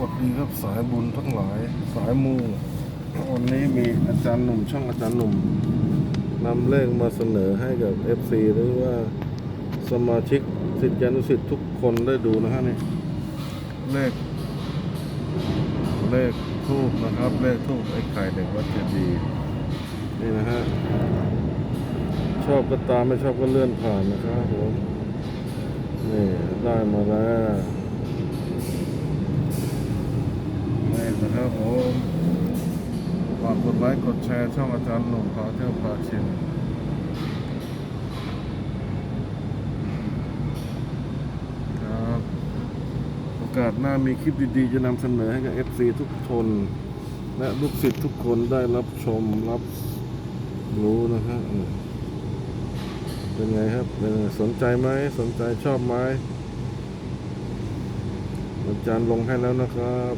วัสดีครับสายบุญทั้งหลายสายมูวันนี้มีอาจารย์หนุ่มช่องอาจารย์หนุ่มนำเลขมาเสนอให้กับ FC หรือว่าสมาชิกสิทธิานุสิทธิ์ทุกคนได้ดูนะฮะนี่เลข เลขทูบนะครับ เลขทูบไอ้ไข่เด็กวัดเจดีย์นี่นะฮะชอบก็ตามไม่ชอบก็เลื่อนผ่านนะครับผมนี่ได้มาแล้ว ครับผมฝากกดไลค์กดแชร์ช่องอาจารย์หนุ่มพาเที่ยวพาชิมครับโอกาสหน้ามีคลิปดีๆ จะนำเสนอให้กับ FC ทุกคน และลูกศิษย์ทุกคนได้รับชมรับรู้นะครับเป็นไงครับเป็นไงสนใจไหมสนใจชอบไหมอาจารย์ลงให้แล้วนะครับ